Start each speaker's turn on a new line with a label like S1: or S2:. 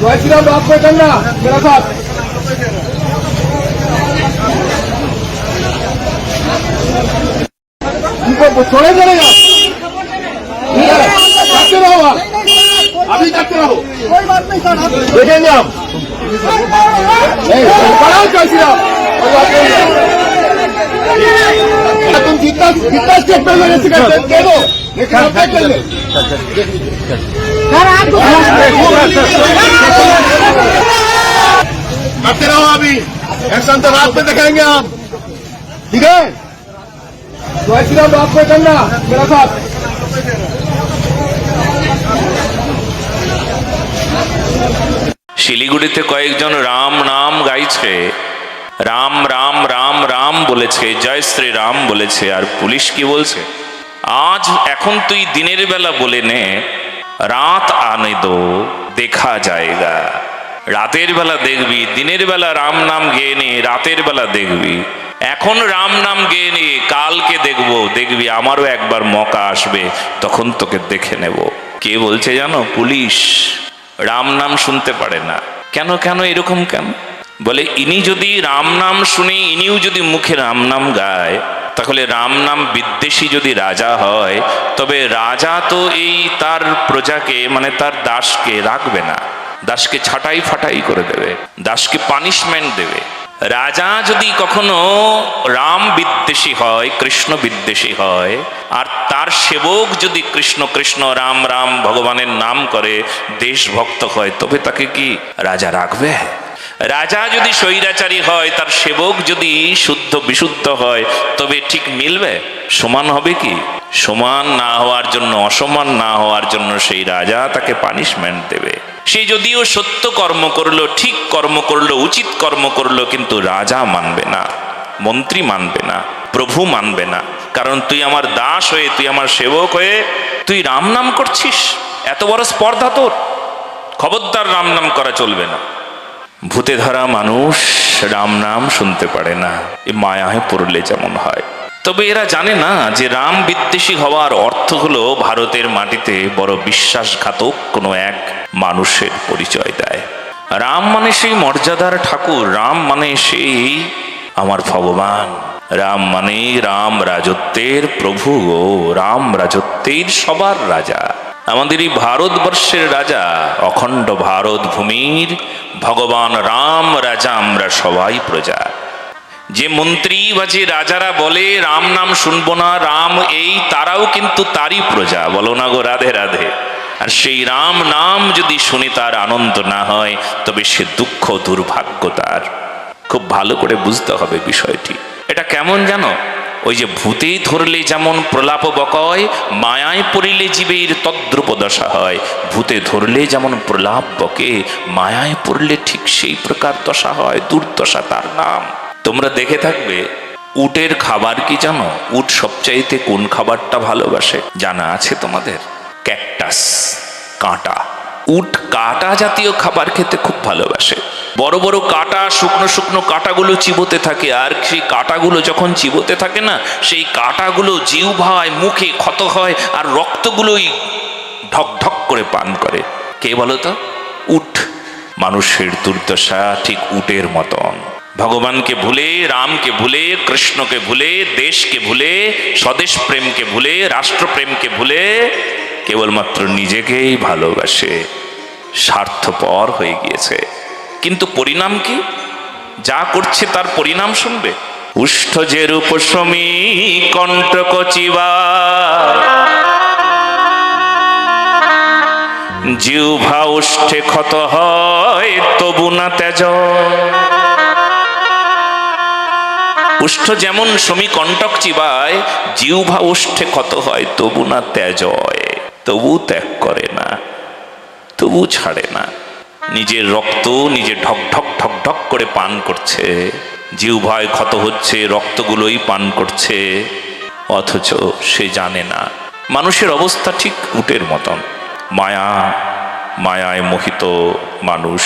S1: জয় শ্রীরাম বাপ
S2: পেতেন না মেরা সাহেব চলে
S1: চলে যাও কাটতে রহো আপনি কাটতে রহো দেখে নিলাম জয় শ্রীরাম जितना जितना स्टेप पे मेरे से करते दे दो लेकिन हम क्या कर ले
S2: सर आप
S1: करते रहो अभी एक्शन तो रात में दिखाएंगे हम ठीक है जय श्री राम बात कोई करना मेरा साथ
S3: শিলিগুড়িতে কয়েকজন রাম নাম গাইছে রাম রাম রাম রাম বলেছে, জয় শ্রী রাম বলেছে, আর পুলিশ কি বলছে? আজ এখন তুই দিনের বেলা বলে নে, রাত আনে দো, দেখা যায়গা রাতের বেলা দেখবি, দিনের বেলা রাম নাম গেয়ে নে, রাতের বেলা দেখবি। এখন রাম নাম গেয়ে নে, কালকে দেখব, দেখবি আমারও একবার মকা আসবে, তখন তোকে দেখে নেব। কে বলছে জানো? পুলিশ। রাম নাম শুনতে পারে না। কেন কেন, এরকম কেন? বলে, ইনি যদি রাম নাম শুনে, ইনিও যদি মুখে রাম নাম গায়, তাহলে রাম নাম বিদ্বেষী যদি রাজা হয়, তবে রাজা তো এই তার প্রজাকে মানে তার দাসকে রাখবে না। দাসকে ছাটাই ফাটাই করে দেবে, দাসকে পানিশমেন্ট দেবে। রাজা যদি কখনো রাম বিদ্বেষী হয়, কৃষ্ণ বিদ্বেষী হয়, আর তার সেবক যদি কৃষ্ণ কৃষ্ণ রাম রাম ভগবানের নাম করে, দেশভক্ত হয়, তবে তাকে কি রাজা রাখবে? রাজা যদি স্বৈরাচারী হয়, তার সেবক যদি শুদ্ধ বিশুদ্ধ হয়, তবে ঠিক মিলবে? সমান হবে কি? সমান না হওয়ার জন্য অসমান, না হওয়ার জন্য সেই রাজা তাকে পানিশমেন্ট দেবে। সে যদিও সত্য কর্ম করল, ঠিক কর্ম করল, উচিত কর্ম করল, কিন্তু রাজা মানবে না, মন্ত্রী মানবে না, প্রভু মানবে না। কারণ তুই আমার দাস হয়ে, তুই আমার সেবক হয়ে, তুই রাম নাম করছিস? এত বড় স্পর্ধা তোর। খবরদার রাম নাম করা চলবে না। ভূতে ধরা মানুষ রাম নাম শুনতে পারে না। এ মায়ায় পড়লে যেমন হয়। তবে এরা জানে না যে রাম বিদ্বেষী হওয়ার অর্থ হলো ভারতের মাটিতে বড় বিশ্বাসঘাতক কোনো এক মানুষের পরিচয় দেয়। রাম মানে সেই মর্যাদার ঠাকুর, রাম মানে সেই আমার ভগবান। রাম মানে রাম রাজত্বের প্রভু ও রাম রাজত্বের সবার রাজা। আমাদের এই ভারতবর্ষের রাজা, অখণ্ড ভারত ভূমির ভগবান রাম রাজা আমরা সবাই প্রজা। যে মন্ত্রী বা যে রাজারা বলে, রাম নাম শুনব না, রাম এই, তারাও কিন্তু তারই প্রজা। বলো না গো, রাধে রাধে। আর সেই রাম নাম যদি শুনে তার আনন্দ না হয়, তবে সে দুঃখ, দুর্ভাগ্য তার। খুব ভালো করে বুঝতে হবে বিষয়টি। এটা কেমন জানো? ওই যে ভূতে ধরলে যেমন প্রলাপ বকয়, মায়ায় পড়িলে জীবের তদ্রুপ দশা হয়। ভূতে ধরলে যেমন প্রলাপ বকে, মায়ায় পড়লে ঠিক সেই প্রকার দশা হয়। দুর্দশা তার নাম। তোমরা দেখে থাকবে, উটের খাবার কি জানো? উট সবচাইতে কোন খাবারটা ভালোবাসে? জানা আছে তোমাদের? ক্যাকটাস, কাঁটা। উট কাঁটা জাতীয় খাবার খেতে খুব ভালোবাসে। বড় বড় কাঁটা, শুকনো শুকনো কাঁটাগুলো চিবোতে থাকে। আর সেই কাঁটাগুলো যখন চিবোতে থাকে না, সেই কাঁটাগুলো জিউ ভায় মুখে ক্ষত হয় আর রক্তগুলোই ঢক ঢক করে পান করে। কে বলো তো? উট মানুষের দুর্দশা ঠিক উটের মতন। ভগবানকে ভুলে, রামকে ভুলে, কৃষ্ণকে ভুলে, দেশকে ভুলে, স্বদেশ প্রেমকে ভুলে, রাষ্ট্রপ্রেমকে ভুলে, কেবলমাত্র নিজেকেই ভালোবাসে। স্বার্থপর হয়ে গিয়েছে। কিন্তু পরিণাম কি? যা করছে তার পরিণাম শুনবে? উষ্ঠ যে রূপসমী কণ্টক চিবা জিহ্বা উষ্ঠে ক্ষত হয়, তবু না তেজ। উষ্ঠ যেমন সমী কণ্টক চিবায়, জিহ্বা উষ্ঠে ক্ষত হয়, তবু না তেজয়। তবু ত্যাগ করে না, তবু ছাড়ে না। নিজের রক্ত নিজে ঢক ঢক ঢক ঢক করে পান করছে। জিহ্বায় ক্ষত হচ্ছে, রক্তগুলোই পান করছে। অথচ সে জানে না, মানুষের অবস্থা ঠিক উটের মতন। মায়া, মায়ায় মোহিত মানুষ।